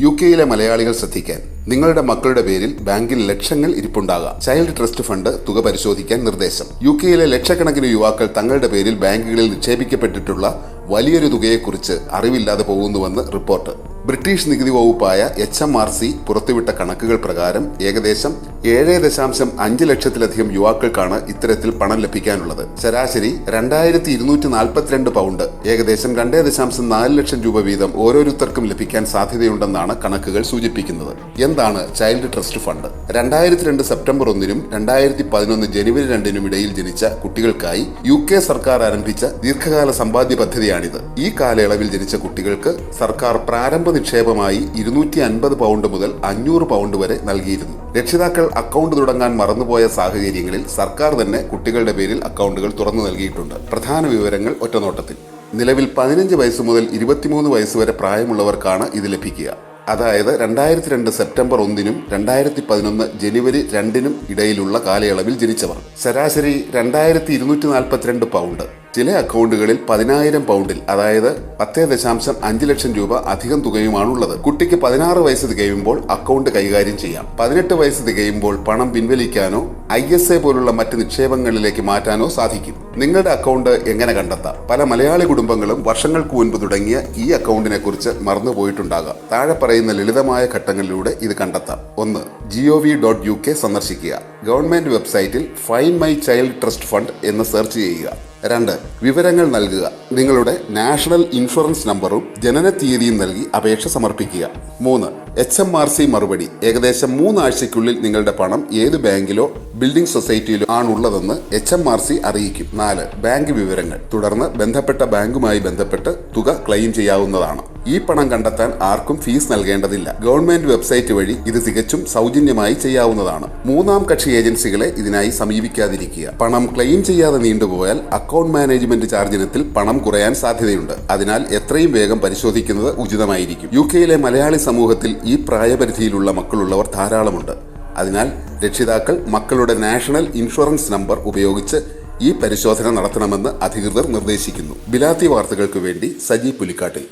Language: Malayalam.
യു കെയിലെ മലയാളികൾ ശ്രദ്ധിക്കാൻ നിങ്ങളുടെ മക്കളുടെ പേരിൽ ബാങ്കിൽ ലക്ഷങ്ങൾ ഇരിപ്പുണ്ടാകാം. ചൈൽഡ് ട്രസ്റ്റ് ഫണ്ട് തുക പരിശോധിക്കാൻ നിർദ്ദേശം. യു കെയിലെ ലക്ഷക്കണക്കിന് യുവാക്കൾ തങ്ങളുടെ പേരിൽ ബാങ്കുകളിൽ നിക്ഷേപിക്കപ്പെട്ടിട്ടുള്ള വലിയൊരു തുകയെക്കുറിച്ച് അറിവില്ലാതെ പോകുന്നുവെന്ന് റിപ്പോർട്ട്. ബ്രിട്ടീഷ് നികുതി വകുപ്പായ എച്ച് എം ആർ സി പുറത്തുവിട്ട കണക്കുകൾ പ്രകാരം ഏകദേശം ഏഴ് ദശാംശം അഞ്ച് ലക്ഷത്തിലധികം യുവാക്കൾക്കാണ് ഇത്തരത്തിൽ പണം ലഭിക്കാനുള്ളത്. ശരാശരി രണ്ടായിരത്തി ഇരുന്നൂറ്റി നാൽപ്പത്തിരണ്ട് പൗണ്ട്. ഏകദേശം രണ്ടേ ദശാംശം നാല് ലക്ഷം രൂപ വീതം ഓരോരുത്തർക്കും ലഭിക്കാൻ സാധ്യതയുണ്ടെന്നാണ് കണക്കുകൾ സൂചിപ്പിക്കുന്നത്. എന്താണ് ചൈൽഡ് ട്രസ്റ്റ് ഫണ്ട്? രണ്ടായിരത്തി രണ്ട് സെപ്റ്റംബർ ഒന്നിനും രണ്ടായിരത്തി പതിനൊന്ന് ജനുവരി രണ്ടിനും ഇടയിൽ ജനിച്ച കുട്ടികൾക്കായി യു കെ സർക്കാർ ആരംഭിച്ച ദീർഘകാല സമ്പാദ്യ പദ്ധതിയാണിത്. ഈ കാലയളവിൽ ജനിച്ച കുട്ടികൾക്ക് സർക്കാർ പ്രാരംഭ നിക്ഷേപമായി ഇരുന്നൂറ്റി അൻപത് പൗണ്ട് മുതൽ അഞ്ഞൂറ് പൗണ്ട് വരെ നൽകിയിരുന്നു. രക്ഷിതാക്കൾ അക്കൗണ്ട് തുടങ്ങാൻ മറന്നുപോയ സാഹചര്യങ്ങളിൽ സർക്കാർ തന്നെ കുട്ടികളുടെ പേരിൽ അക്കൗണ്ടുകൾ തുറന്നു നൽകിയിട്ടുണ്ട്. പ്രധാന വിവരങ്ങൾ ഒറ്റനോട്ടത്തിൽ. നിലവിൽ പതിനഞ്ച് വയസ്സ് മുതൽ ഇരുപത്തിമൂന്ന് വയസ്സ് വരെ പ്രായമുള്ളവർക്കാണ് ഇത് ലഭിക്കുക. അതായത് രണ്ടായിരത്തി രണ്ട് സെപ്റ്റംബർ ഒന്നിനും രണ്ടായിരത്തി പതിനൊന്ന് ജനുവരി രണ്ടിനും ഇടയിലുള്ള കാലയളവിൽ ജനിച്ചവർ. ശരാശരി രണ്ടായിരത്തി ഇരുന്നൂറ്റി നാൽപ്പത്തിരണ്ട് പൗണ്ട്. ചില അക്കൗണ്ടുകളിൽ പതിനായിരം പൗണ്ടിൽ അതായത് പത്തേ ദശാംശം അഞ്ച് ലക്ഷം രൂപ അധികം തുകയുമാണുള്ളത്. കുട്ടിക്ക് പതിനാറ് വയസ്സ് തികയുമ്പോൾ അക്കൗണ്ട് കൈകാര്യം ചെയ്യാം. പതിനെട്ട് വയസ്സ് തികയുമ്പോൾ പണം പിൻവലിക്കാനോ ഐ എസ് എ പോലുള്ള മറ്റ് നിക്ഷേപങ്ങളിലേക്ക് മാറ്റാനോ സാധിക്കും. നിങ്ങളുടെ അക്കൗണ്ട് എങ്ങനെ കണ്ടെത്താം? പല മലയാളി കുടുംബങ്ങളും വർഷങ്ങൾക്ക് മുൻപ് തുടങ്ങിയ ഈ അക്കൗണ്ടിനെ കുറിച്ച് മറന്നുപോയിട്ടുണ്ടാകാം. താഴെ പറയുന്ന ലളിതമായ ഘട്ടങ്ങളിലൂടെ ഇത് കണ്ടെത്താം. ഒന്ന് G O V dot U K സന്ദർശിക്കുക. ഗവൺമെന്റ് വെബ്സൈറ്റിൽ find my child trust fund എന്ന് സെർച്ച് ചെയ്യുക. രണ്ട് വിവരങ്ങൾ നൽകുക. നിങ്ങളുടെ നാഷണൽ ഇൻഷുറൻസ് നമ്പറും ജനന തീയതിയും നൽകി അപേക്ഷ സമർപ്പിക്കുക. മൂന്ന് എച്ച് എം ആർ സി മറുപടി. ഏകദേശം മൂന്നാഴ്ചയ്ക്കുള്ളിൽ നിങ്ങളുടെ പണം ഏത് ബാങ്കിലോ ബിൽഡിംഗ് സൊസൈറ്റിയിലോ ആണുള്ളതെന്ന് എച്ച് എം ആർ സി അറിയിക്കും. നാല് ബാങ്ക് വിവരങ്ങൾ. തുടർന്ന് ബന്ധപ്പെട്ട ബാങ്കുമായി ബന്ധപ്പെട്ട് തുക ക്ലെയിം ചെയ്യാവുന്നതാണ്. ഈ പണം കണ്ടെത്താൻ ആർക്കും ഫീസ് നൽകേണ്ടതില്ല. ഗവൺമെന്റ് വെബ്സൈറ്റ് വഴി ഇത് തികച്ചും സൗജന്യമായി ചെയ്യാവുന്നതാണ്. മൂന്നാം കക്ഷി ഏജൻസികളെ ഇതിനായി സമീപിക്കാതിരിക്കുക. പണം ക്ലെയിം ചെയ്യാതെ നീണ്ടുപോയാൽ അക്കൗണ്ട് മാനേജ്മെന്റ് ചാർജിനത്തിൽ പണം കുറയാൻ സാധ്യതയുണ്ട്. അതിനാൽ എത്രയും വേഗം പരിശോധിക്കുന്നത് ഉചിതമായിരിക്കും. യു കെയിലെ മലയാളി സമൂഹത്തിൽ ഈ പ്രായപരിധിയിലുള്ള മക്കളുള്ളവർ ധാരാളമുണ്ട്. അതിനാൽ രക്ഷിതാക്കൾ മക്കളുടെ നാഷണൽ ഇൻഷുറൻസ് നമ്പർ ഉപയോഗിച്ച് ഈ പരിശോധന നടത്തണമെന്ന് അധികൃതർ നിർദ്ദേശിക്കുന്നു. ബിലാത്തി വാർത്തകൾക്ക് വേണ്ടി സജി പുലിക്കാട്ടിൽ.